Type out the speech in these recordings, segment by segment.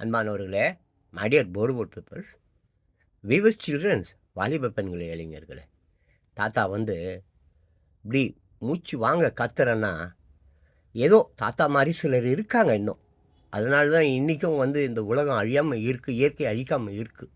அன்பானவர்களே my dear board peoples wives children's வாலிப பெண்களே இளைஞர்களே தாத்தா வந்து இப்படி மூச்சு வாங்க கத்துறேன்னா ஏதோ தாத்தா மாதிரி சிலர் இருக்காங்க இன்னும். அதனால தான் இன்றைக்கும் வந்து இந்த உலகம் அழியாமல் இருக்குது இயற்கை அழிக்காமல் இருக்குது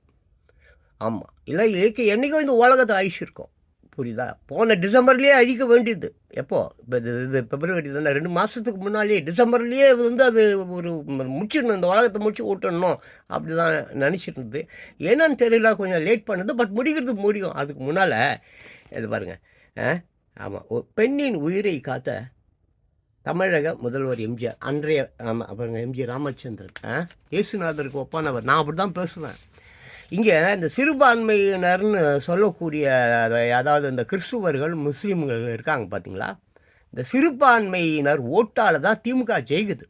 ஆமாம் இல்லை இயற்கை என்றைக்கும் இந்த உலகத்தை அழிச்சிருக்கோம். புரியுதா? போன டிசம்பர்லேயே அழிக்க வேண்டியது. எப்போது இப்போ இது இது பிப்ரவரி தானே ரெண்டு மாதத்துக்கு முன்னாலேயே டிசம்பர்லேயே வந்து அது ஒரு முடிச்சிடணும். இந்த உலகத்தை முடிச்சு விட்டுடணும் அப்படி தான் நினச்சிருந்தது. என்னன்னு தெரியல. கொஞ்சம் லேட் பண்ணுது. பட் முடிக்கிறதுக்கு முடியும். அதுக்கு முன்னால் இது பாருங்கள் ஆமாம் ஒரு பெண்ணின் உயிரை காத்த தமிழக முதல்வர் எம்ஜிஆர் அன்றைய ஆமாம் அப்புறம் எம்ஜி ராமச்சந்திரன். ஆ? இயேசுநாதருக்கு ஒப்பானவர். நான் அப்படி தான் பேசுவேன். இங்கே இந்த சிறுபான்மையினர்னு சொல்லக்கூடிய அதாவது இந்த கிறிஸ்துவர்கள் முஸ்லீம்கள் இருக்காங்க பார்த்தீங்களா? இந்த சிறுபான்மையினர் ஓட்டால் தான் திமுக ஜெயிக்குது.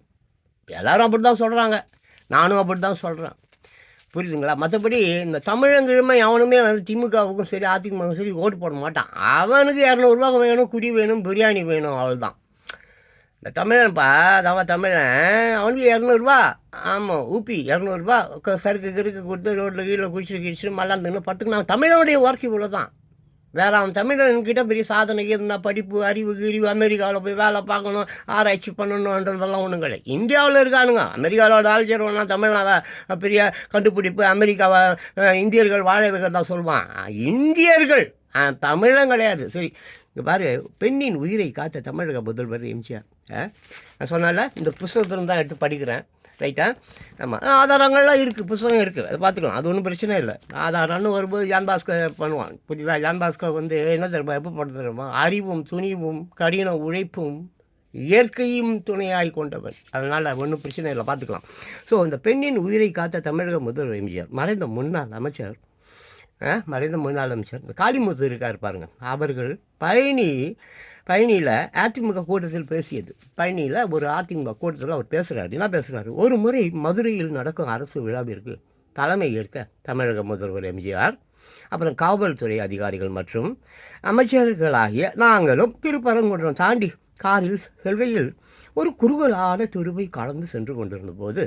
எல்லாரும் அப்படி தான் சொல்கிறாங்க நானும் அப்படி தான் சொல்கிறேன் புரியுதுங்களா? மற்றபடி இந்த தமிழங்கிழமை அவனுமே வந்து திமுகவுக்கும் சரி அதிமுகவுக்கும் சரி ஓட்டு போட மாட்டான். அவனுக்கு இரநூறுவா வேணும் குடி வேணும் பிரியாணி வேணும் அவ்வளோதான் இந்த தமிழன்ப்பா அவன் தமிழன். அவனுக்கு இரநூறுபா ஆமாம் ஊப்பி இரநூறுபா சருக்கு கிறுக்கு கொடுத்து ரோட்டில் கீழே குடிச்சிட்டு கிடிச்சிட்டு மல்லாந்துன்னு படுத்துக்கணும் அவன் தமிழனுடைய ஒர்க் இவ்வளோ தான் வேற அவன் தமிழன்கிட்ட பெரிய சாதனை இருந்தால் படிப்பு அறிவு கிரிவு அமெரிக்காவில் போய் வேலை பார்க்கணும் ஆராய்ச்சி பண்ணணுன்றதெல்லாம் ஒன்றும் கிடையாது. இந்தியாவில் இருக்கானுங்க. அமெரிக்காவோட ஆள்சேர்வனா தமிழ்நாவை பெரிய கண்டுபிடிப்பு அமெரிக்காவை இந்தியர்கள் வாழ வைக்கிறதா சொல்லுவான். இந்தியர்கள். தமிழன் கிடையாது. சரி இங்கே பாரு பெண்ணின் உயிரை காத்த தமிழக முதல்வர் எம்ஜிஆர். நான் சொன்னால இந்த புஸ்தகத்தில் தான் எடுத்து படிக்கிறேன். ரைட்டா ஆமாம் ஆதாரங்கள்லாம் இருக்குது புஸ்தகம் இருக்குது அதை பார்த்துக்கலாம். அது ஒன்றும் பிரச்சனை இல்லை. ஆதாரம்னு வரும்போது ஜான் பாஸ்கர் பண்ணுவான். புரியுதா? ஜான் பாஸ்கர் வந்து என்ன தெரியுமா? எப்போ பண்ண தெரியுமா? அறிவும் துணிவும் கடின உழைப்பும் இயற்கையும் துணையாய் கொண்டவன். அதனால் ஒன்றும் பிரச்சனை இல்லை. பார்த்துக்கலாம். ஸோ இந்த பெண்ணின் உயிரை காத்த தமிழக முதல்வர் எம்ஜிஆர் மறைந்த முன்னாள் அமைச்சர் மறைந்த முன்னாள் அமைச்சர் காளிமுத்து இருக்கார் பாருங்க. அவர்கள் பயணி பயணியில் அதிமுக கூட்டத்தில் பேசியது. பயணியில் ஒரு அதிமுக கூட்டத்தில் அவர் பேசுகிறார் என்ன பேசுகிறாரு ஒரு முறை மதுரையில் நடக்கும் அரசு விழாவிற்கு தலைமை ஏற்க தமிழக முதல்வர் எம்ஜிஆர் அப்புறம் காவல்துறை அதிகாரிகள் மற்றும் அமைச்சர்களாகிய நாங்களும் திருப்பரங்குன்றம் தாண்டி காரில் செல்கையில் ஒரு குறுகலான தெருவை கலந்து சென்று கொண்டிருந்த போது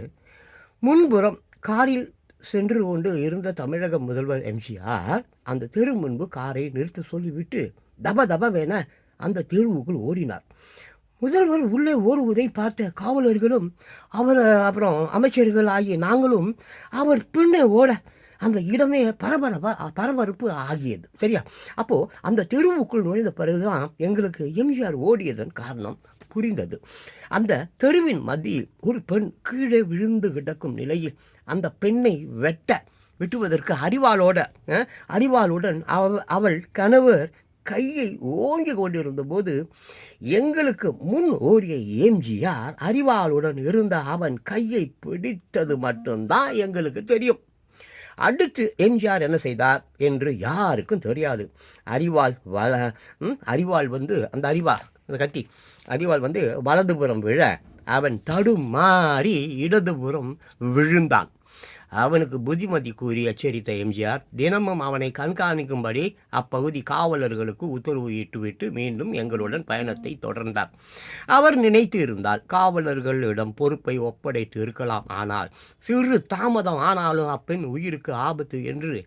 முன்புறம் காரில் சென்று கொண்டு இருந்த தமிழக முதல்வர் எம்ஜிஆர் அந்த தெரு முன்பு காரை நிறுத்த சொல்லிவிட்டு தப தப வேண அந்த தெருவுக்குள் ஓடினார். முதல்வர் உள்ளே ஓடுவதை பார்த்த காவலர்களும் அவர் அப்புறம் அமைச்சர்கள் ஆகிய நாங்களும் அவர் பின்னே ஓட அந்த இடமே பரபரப்பா பரபரப்பு ஆகியது. சரியா? அப்போது அந்த தெருவுக்குள் நுழைந்த பிறகுதான் எங்களுக்கு எம்ஜிஆர் ஓடியதன் காரணம் புரிந்தது. அந்த தெருவின் மத்தியில் ஒரு பெண் கீழே விழுந்து கிடக்கும் நிலையில் அந்த பெண்ணை வெட்ட வெட்டுவதற்கு அறிவாளோட அறிவாளுடன் அவ அவள் கணவர் கையை ஓங்கி கொண்டிருந்த போது எங்களுக்கு முன் ஓடிய எம்ஜிஆர் அறிவாளுடன் இருந்த அவன் கையை பிடித்தது மட்டும்தான் எங்களுக்கு தெரியும். அடுத்து எம்ஜிஆர் என்ன செய்தார் என்று யாருக்கும் தெரியாது. அறிவாள் வள அறிவாள் வந்து அந்த அறிவாள் அந்த கத்தி அறிவாள் வந்து வலதுபுறம் விழ அவன் தடுமாறி இடதுபுறம் விழுந்தான். அவனுக்கு புத்திமதி கூறி எச்சரித்த எம்ஜிஆர் தினமும் அவனை கண்காணிக்கும்படி அப்பகுதி காவலர்களுக்கு உத்தரவு இட்டுவிட்டு மீண்டும் எங்களுடன் பயணத்தை தொடர்ந்தார். அவர் நினைத்து இருந்தால் காவலர்களிடம் பொறுப்பை ஒப்படைத்து இருக்கலாம். ஆனால் சிறு தாமதம் ஆனாலும் அப்பெண் உயிருக்கு ஆபத்து என்று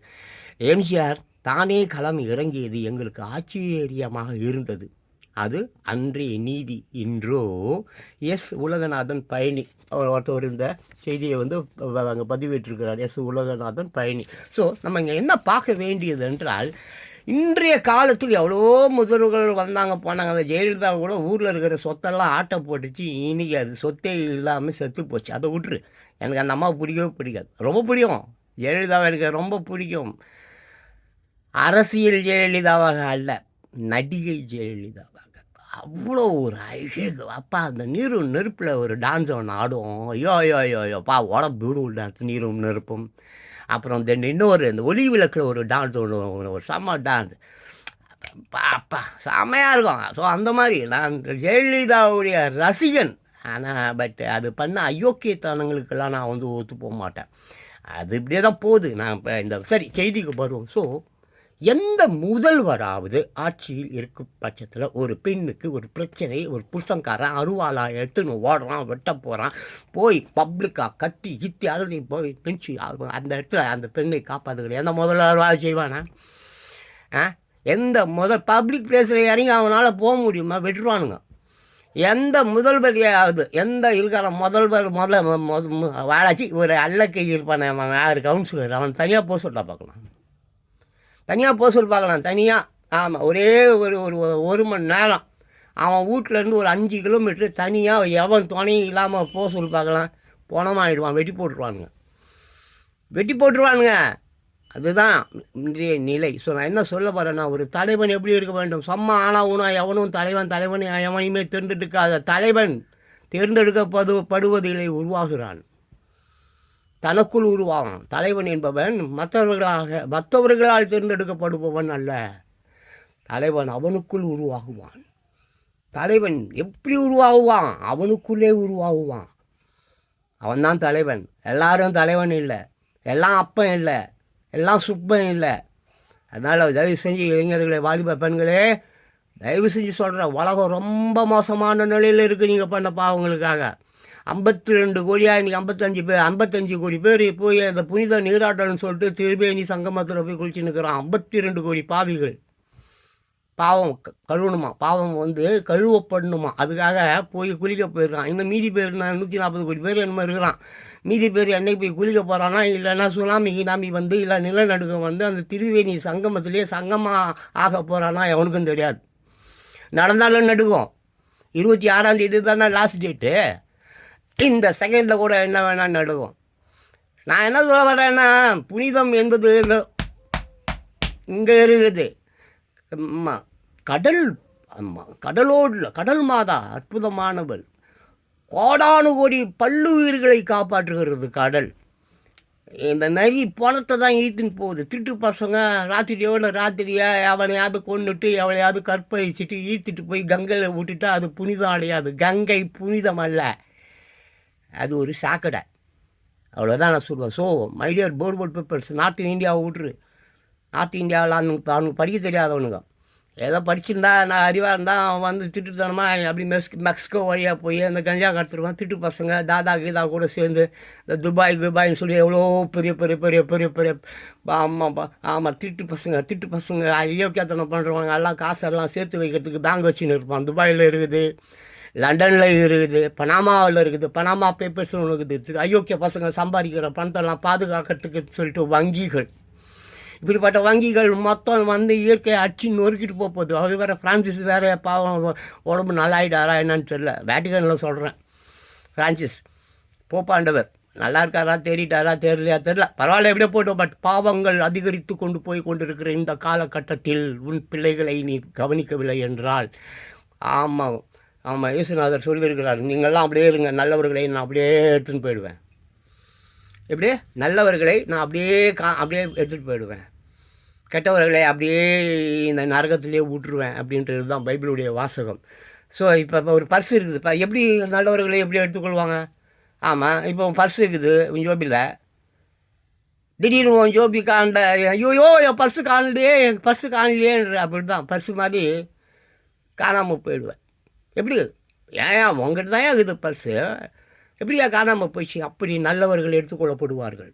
எம்ஜிஆர் தானே களம் இறங்கியது எங்களுக்கு ஆச்சரியமாக இருந்தது. அது அன்றைய நீதி இன்றோ? எஸ். உலகநாதன் பயணி. ஒருத்தவர் ஒருத்தர் இந்த செய்தியை வந்து அங்கே பதிவேற்றிருக்கிறார் எஸ். உலகநாதன் பயணி. ஸோ நம்ம இங்கே என்ன பார்க்க வேண்டியது என்றால் இன்றைய காலத்தில் எவ்வளோ முதல்வர்கள் வந்தாங்க போனாங்க. அந்த ஜெயலலிதா கூட ஊரில் இருக்கிற சொத்தெல்லாம் ஆட்டை போட்டுச்சு. இன்றைக்கி அது சொத்தே இல்லாமல் செத்து போச்சு. அதை விட்டுரு. எனக்கு அந்த அம்மாவை பிடிக்கவே பிடிக்காது. ரொம்ப பிடிக்கும். ஜெயலலிதாவை எனக்கு ரொம்ப பிடிக்கும். அரசியல் ஜெயலலிதாவாக அல்ல நடிகை ஜெயலலிதாவாக அவ்வளோ ஒரு அழகு அப்பா அந்த நீரும் நெருப்பில் ஒரு டான்ஸ் ஒன்று ஆடும். ஐயோ ஐயோ ஐயோ ஐயோப்பா பா உடம்பு பியூட்டிஃபுல் டான்ஸ் நீரும் நெருப்பும். அப்புறம் தென் இன்னொரு இந்த ஒளி விளக்கில் ஒரு டான்ஸ் ஒன்று ஒரு செம்ம டான்ஸ் அப்பா செம்மையாக இருக்கும். ஸோ அந்த மாதிரி. நான் ஜெயலலிதாவுடைய ரசிகன். ஆனால் பட் அது பண்ண அயோக்கியத்தனங்களுக்கெல்லாம் நான் வந்து ஒத்து போக மாட்டேன். அது இப்படியே தான் போகுது. நான் இப்போ இந்த சரி செய்திக்கு வருவோம். ஸோ எந்த முதல்வராவது ஆட்சியில் இருக்கும் பட்சத்தில் ஒரு பெண்ணுக்கு ஒரு பிரச்சனை ஒரு புருஷங்காரன் அருவாளா எடுத்துன்னு ஓடுறான் வெட்ட போகிறான் போய் பப்ளிக்காக கத்தி கித்தி நீ போய் பெஞ்சு அந்த இடத்துல அந்த பெண்ணை காப்பாற்றுக்கிற எந்த முதல்வராவது செய்வானா? ஆ? எந்த முதல் பப்ளிக் பிளேஸில் இறங்கி அவனால் போக முடியுமா? வெட்டுருவானுங்க. எந்த முதல்வரையாவது எந்த இருக்கிற முதல்வர் முதல்ல வாழாச்சி ஒரு அல்லக்கை இருப்பானே அவன் யார் கவுன்சிலர் அவன் தனியாக போக சொல்ல பார்க்கலாம். தனியாக போக சொல்லி பார்க்கலாம். தனியாக ஆமாம் ஒரே ஒரு ஒரு ஒரு மணி நேரம். அவன் வீட்டிலேருந்து ஒரு அஞ்சு கிலோமீட்டர் தனியாக எவன் துணையும் இல்லாமல் போக சொல்லி பார்க்கலாம். போனமாகிடுவான் வெட்டி போட்டுருவானுங்க. வெட்டி போட்டுருவானுங்க. அதுதான் இன்றைய நிலை. ஸோ நான் என்ன சொல்ல போகிறேன்னா ஒரு தலைவன் எப்படி இருக்க வேண்டும்? சம்மா ஆனா ஊனா எவனும் தலைவன் தலைவன் எவனையுமே தேர்ந்தெடுக்காத தலைவன் தேர்ந்தெடுக்கப்படு படுவதிலே உருவாகிறான். தனக்குள் உருவாகும் தலைவன் என்பவன் மற்றவர்களாக மற்றவர்களால் தேர்ந்தெடுக்கப்படுபவன் அல்ல. தலைவன் அவனுக்குள் உருவாகுவான். தலைவன் எப்படி உருவாகுவான்? அவனுக்குள்ளே உருவாகுவான். அவன்தான் தலைவன். எல்லாரும் தலைவன் இல்லை. எல்லாம் அப்பன் இல்லை. எல்லாம் சுப்பன் இல்லை. அதனால் தயவு செஞ்சு இளைஞர்களே வாலிப பெண்களே தயவு செஞ்சு சொல்கிறேன் உலகம் ரொம்ப மோசமான நிலையில் இருக்குது நீங்கள் பண்ண பாவங்களுக்காக. ஐம்பத்தி ரெண்டு கோடியாக இன்றைக்கி ஐம்பத்தஞ்சு பேர் ஐம்பத்தஞ்சு கோடி பேர் போய் அந்த புனித நீராட்டம்னு சொல்லிட்டு திருவேணி சங்கமத்தில் போய் குளிச்சு நிற்கிறான் ஐம்பத்தி ரெண்டு கோடி பாவிகள். பாவம் கழுவணுமா? பாவம் வந்து கழுவப்படணுமா? அதுக்காக போய் குளிக்க போயிருக்கான். இந்த மீதி பேர் நூற்றி நாற்பது கோடி பேர் என்னமோ இருக்கிறான். மீதி பேர் என்னைக்கு போய் குளிக்க போகிறான்னா இல்லைன்னா சுனாமி கினாமி வந்து இல்லை நிலநடுக்கம் வந்து அந்த திருவேணி சங்கமத்திலேயே சங்கமாக ஆக போகிறான்னா எவனுக்கும் தெரியாது. நடந்தாலும் நடுக்கும். இருபத்தி ஆறாம் தேதி தானே லாஸ்ட் டேட்டு இந்த செகண்டில் கூட என்ன வேணால் நடுவோம். நான் என்ன சொல்ல வரேன்னா புனிதம் என்பது இந்த இங்கே இருக்குது. கடல் கடலோடு கடல் மாதா அற்புதமானவள். கோடானு கோடி பல்லுயிர்களை காப்பாற்றுகிறது கடல். இந்த நரி பணத்தை தான் ஈத்துன்னு போகுது. திட்டு பசங்க ராத்திரியோட ராத்திரியாக எவனையாவது கொண்டுட்டு எவனையாவது கற்பழிச்சிட்டு ஈர்த்துட்டு போய் கங்கையில் விட்டுட்டு அது புனிதம் அடையாது. கங்கை புனிதம் அல்ல. அது ஒரு சாக்கடை. அவ்வளோதான் நான் சொல்லுவேன். So my dear board board papers north இந்தியாவை விட்ரு நார்த் இந்தியாவில் அவனுக்கு அவனுக்கு படிக்க தெரியாதவனுங்க. ஏதோ படிச்சிருந்தா நான் அறிவாக இருந்தால் அவன் வந்து திட்டுத்தனமாக அப்படி மெக்ஸ் மெக்ஸ்கோ வழியாக போய் அந்த கஞ்சா கடத்துருவான் திட்டு பசங்க தாதா கீதா கூட சேர்ந்து இந்த துபாய் துபாய்னு சொல்லி எவ்வளோ பெரிய பெரிய பெரிய பெரிய பெரிய ஆமாம் ஆமாம் திட்டு பசங்க திட்டு பசங்க இயற்கைத்தனம் பண்ணுறவங்க எல்லாம் காசெல்லாம் சேர்த்து வைக்கிறதுக்கு பேங்க் வச்சுன்னு இருப்பான். துபாயில் இருக்குது. லண்டனில் இருக்குது பனாமாவில் இருக்குது பனாமா பேப்பர்ஸ்னு ஒன்று இருக்குது. அயோக்கிய பசங்க சம்பாதிக்கிற பணத்தெல்லாம் பாதுகாக்கிறதுக்கு சொல்லிட்டு வங்கிகள். இப்படிப்பட்ட வங்கிகள் மொத்தம் வந்து இயற்கையை அடிச்சு நொறுக்கிட்டு போக போகுது. அது வேறு ஃப்ரான்சிஸ் வேறு பாவம் உடம்பு நல்லாயிட்டாரா என்னன்னு தெரில வேட்டிகனில் சொல்கிறேன் ஃப்ரான்சிஸ் போப்பாண்டவர் நல்லா இருக்காரா? தேறிட்டாரா? தெரியலையா தெரில பரவாயில்ல எப்படியோ போட்டோம் பட் பாவங்கள் அதிகரித்து கொண்டு போய் கொண்டிருக்கிற இந்த காலகட்டத்தில் உன் பிள்ளைகளை நீ கவனிக்கவில்லை என்றால் ஆமாம். ஆமாம் இயேசுநாதர் சொல்லியிருக்கிறார் நீங்கள்லாம் அப்படியே இருங்க நல்லவர்களை நான் அப்படியே எடுத்துகிட்டு போயிடுவேன். எப்படியே நல்லவர்களை நான் அப்படியே கா அப்படியே எடுத்துகிட்டு போயிடுவேன். கெட்டவர்களை அப்படியே இந்த நரகத்திலே விட்டுருவேன் அப்படின்றது தான் பைபிளுடைய வாசகம். ஸோ இப்போ ஒரு பர்ஸ் இருக்குது. இப்போ எப்படி நல்லவர்களை எப்படி எடுத்துக்கொள்வாங்க? ஆமாம் இப்போ பர்ஸ் இருக்குது உன் ஜோபியில். திடீர்னு உன் ஜோபி காண்ட ஐயோயோ என் பர்ஸு காணலையே என் பர்ஸு காணலையேன்ற அப்படி தான் பர்ஸு மாதிரி காணாமல் போயிடுவேன். எப்படி? ஏன் உங்கள்கிட்ட தான் இருக்குது பர்ஸு. எப்படியா காணாமல் போயிடுச்சு அப்படி நல்லவர்கள் எடுத்துக்கொள்ளப்படுவார்கள்.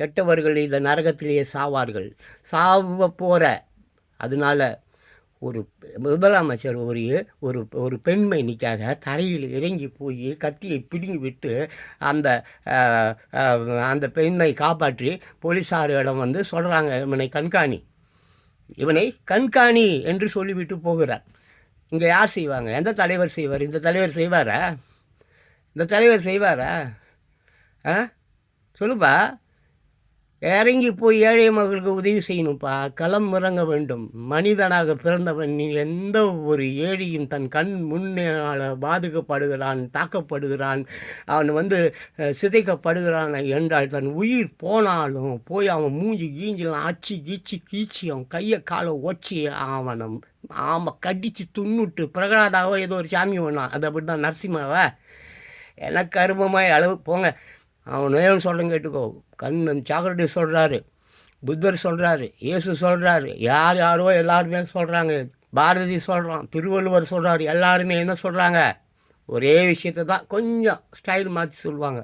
கெட்டவர்கள் இந்த நரகத்திலேயே சாவார்கள். சாவ போகிற அதனால் ஒரு முதலமைச்சர் ஒரு ஒரு ஒரு பெண்மணிக்காக தரையில் இறங்கி போய் கத்தியை பிடுங்கி விட்டு அந்த அந்த பெண்ணை காப்பாற்றி போலீஸாரிடம் வந்து சொல்கிறாங்க இவனை கண்காணி. இவனை கண்காணி என்று சொல்லிவிட்டு போகிறார். இங்கே யார் செய்வாங்க? எந்த தலைவர் செய்வார்? இந்த தலைவர் செய்வாரா? இந்த தலைவர் செய்வாரா? ஆ? சொல்லுப்பா. இறங்கி போய் ஏழை மக்களுக்கு உதவி செய்யணும்ப்பா. களம் இறங்க வேண்டும். மனிதனாக பிறந்தவன் நீ எந்த ஒரு ஏழையும் தன் கண் முன்னால் பாதிக்கப்படுகிறான் தாக்கப்படுகிறான். அவன் வந்து சிதைக்கப்படுகிறான் என்றால் தன் உயிர் போனாலும் போய் அவன் மூஞ்சி கீஞ்சலாம் அச்சு கீச்சி கீச்சி அவன் கையை காலை ஒச்சி அவனை ஆமாம் கடித்து துண்ணுட்டு பிரகலாதாவோ ஏதோ ஒரு சாமி பண்ணான் அது அப்படி தான் நரசிம்மாவை? எனக்கு அருமமாய் அளவு. போங்க. அவன் நேரம் சொல்கிறேன் கேட்டுக்கோ. கண் சாக்ரட்டி சொல்கிறாரு புத்தர் சொல்கிறாரு இயேசு சொல்கிறாரு யார் யாரோ எல்லாருமே சொல்கிறாங்க பாரதி சொல்கிறான் திருவள்ளுவர் சொல்கிறார் எல்லாருமே என்ன சொல்கிறாங்க ஒரே விஷயத்தை தான் கொஞ்சம் ஸ்டைல் மாற்றி சொல்லுவாங்க.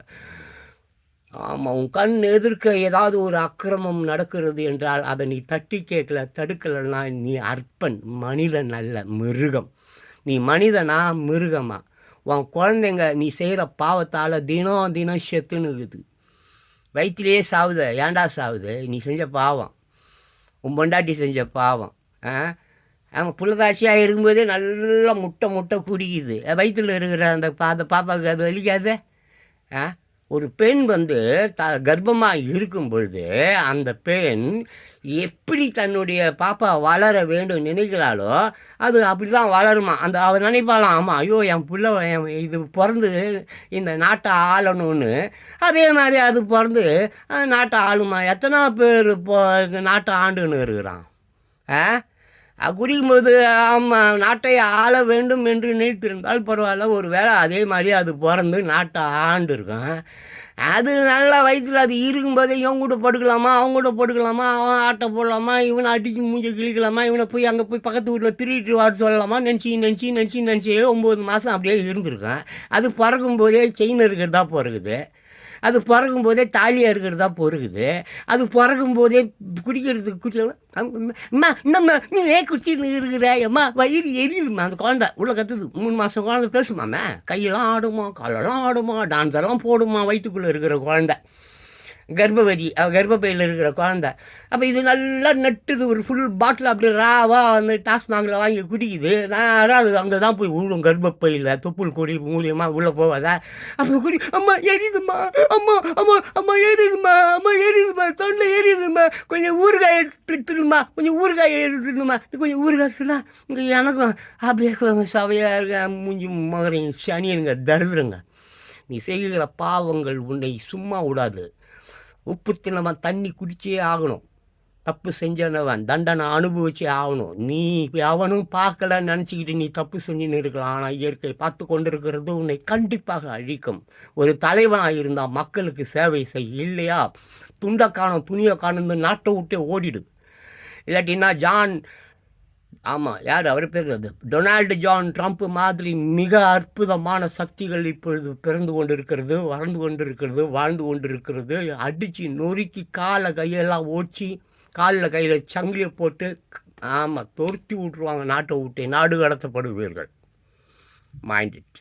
ஆமாம் உன் கண் எதிர்க்க ஏதாவது ஒரு அக்கிரமம் நடக்கிறது என்றால் அதை நீ தட்டி கேட்கல தடுக்கலைன்னா நீ அற்பன் மனிதன் அல்ல மிருகம். நீ மனிதனா மிருகமா? உன் குழந்தைங்க நீ செய்கிற பாவத்தால் தினம் தினம் செத்துன்னு இருக்குது வயிற்றிலேயே சாவுத ஏன்டா சாவுது? நீ செஞ்ச பாவம். உன் பொண்டாட்டி செஞ்ச பாவம். ஆ? அவங்க புள்ளதாசியாக இருக்கும்போதே நல்லா முட்டை முட்டை குடிக்குது. வயிற்றில் இருக்கிற அந்த பா அந்த பாப்பாவுக்கு அது வலிக்காது? ஆ? ஒரு பெண் வந்து த கர்ப்பமாக இருக்கும் பொழுது அந்த பெண் எப்படி தன்னுடைய பாப்பா வளர வேண்டும் நினைக்கிறாளோ அது அப்படி தான் வளருமா? அந்த அவர் நினைப்பாளாம் ஆமாம் ஐயோ என் பிள்ளை என் இது பிறந்து இந்த நாட்டை ஆளணும்னு. அதே மாதிரி அது பிறந்து நாட்டை ஆளுமா? எத்தனை பேர் இப்போ நாட்டை ஆண்டுன்னு இருக்கிறான். ஆ? குடிக்கும்போது ஆமாம் நாட்டை ஆள வேண்டும் என்று நினைத்திருந்தால் பரவாயில்ல. ஒரு வேளை அதே மாதிரி அது பிறந்து நாட்டை ஆண்டு இருக்கும். அது நல்லா வயிற்றில் அது இருக்கும்போதே இவங்க கூட படுக்கலாமா அவங்க கூட படுக்கலாமா அவன் ஆட்டை போடலாமா இவனை அடிச்சு மூஞ்ச கிழிக்கலாமா இவனை போய் அங்கே போய் பக்கத்து வீட்டில் திருவிட்டு வர சொல்லலாமா நினச்சி நினச்சி நினச்சி நினச்சி ஒம்பது மாதம் அப்படியே இருந்திருக்கேன் அது பிறக்கும்போதே செயின் இருக்கிறதா பிறகுது அது பிறக்கும் போதே தாலியாக இருக்கிறதா பொறுக்குது அது பிறக்கும் போதே குடிக்கிறதுக்கு குடிக்கலாம் அம்மா நம்ம நீ ஏன் குடிச்சின்னு இருக்கிற அம்மா வயிறு எரியுதுமா அந்த குழந்தை. உள்ள கற்றுது மூணு மாதம் குழந்தை பேசுமாம்மா. கையெல்லாம் ஆடுமா காலெல்லாம் ஆடுமா டான்ஸ் எல்லாம் போடுமா வயிற்றுக்குள்ளே இருக்கிற குழந்தை. கர்ப்பவதி அவ கர்ப்பப்பையில் இருக்கிற குழந்தை. அப்போ இது நல்லா நட்டுது ஒரு ஃபுல் பாட்டில் அப்படி ராவாக வந்து டாஸ்மாகில் வாங்கி குடிக்குது. நேரம் அது அங்கே தான் போய் விழும் கர்ப்பப்பையில். தொப்புள் கொடி மூலியமாக உள்ளே போவாதா அப்போ குடி அம்மா எரியுதும்மா. அம்மா அம்மா அம்மா எரியுதும்மா. அம்மா எரியுதும்மா. தொண்டை எரியுதும்மா. கொஞ்சம் ஊறுகாய் எடுத்துணுமா கொஞ்சம் ஊறுகாய் எடுத்துணுமா கொஞ்சம் ஊறுகாய் சொன்னா இங்கே எனக்கும் அப்படியே சவையாக இருக்க. மூஞ்சி மகரையும் சனியனுங்க தருதுருங்க. நீ செய்கிற பாவங்கள் உன்னை சும்மா விடாது. உப்பு தின்னவன் தண்ணி குடிச்சே ஆகணும். தப்பு செஞ்சவன் தண்டனை அனுபவிச்சே ஆகணும். நீ அவனும் பார்க்கலன்னு நினச்சிக்கிட்டு நீ தப்பு செஞ்சுன்னு இருக்கலாம். ஆனால் இயற்கை பார்த்து கொண்டிருக்கிறது உன்னை கண்டிப்பாக அழிக்கும். ஒரு தலைவனாக இருந்தால் மக்களுக்கு சேவை செய். இல்லையா? துண்டை காணும் துணியை காணும் நாட்டை விட்டே ஓடிடு. இல்லாட்டின்னா ஜான் ஆமாம் யார்? அவர் பேர் அது டொனால்டு ஜான் ட்ரம்ப் மாதிரி மிக அற்புதமான சக்திகள் இப்பொழுது பிறந்து கொண்டிருக்கிறது வளர்ந்து கொண்டிருக்கிறது வாழ்ந்து கொண்டிருக்கிறது. அடித்து நொறுக்கி காலை கையெல்லாம் ஓச்சி காலில் கையில் சங்கிலியை போட்டு ஆமாம் துரத்தி விட்ருவாங்க நாட்டை விட்டு நாடு கடத்தப்படுவீர்கள். Mind it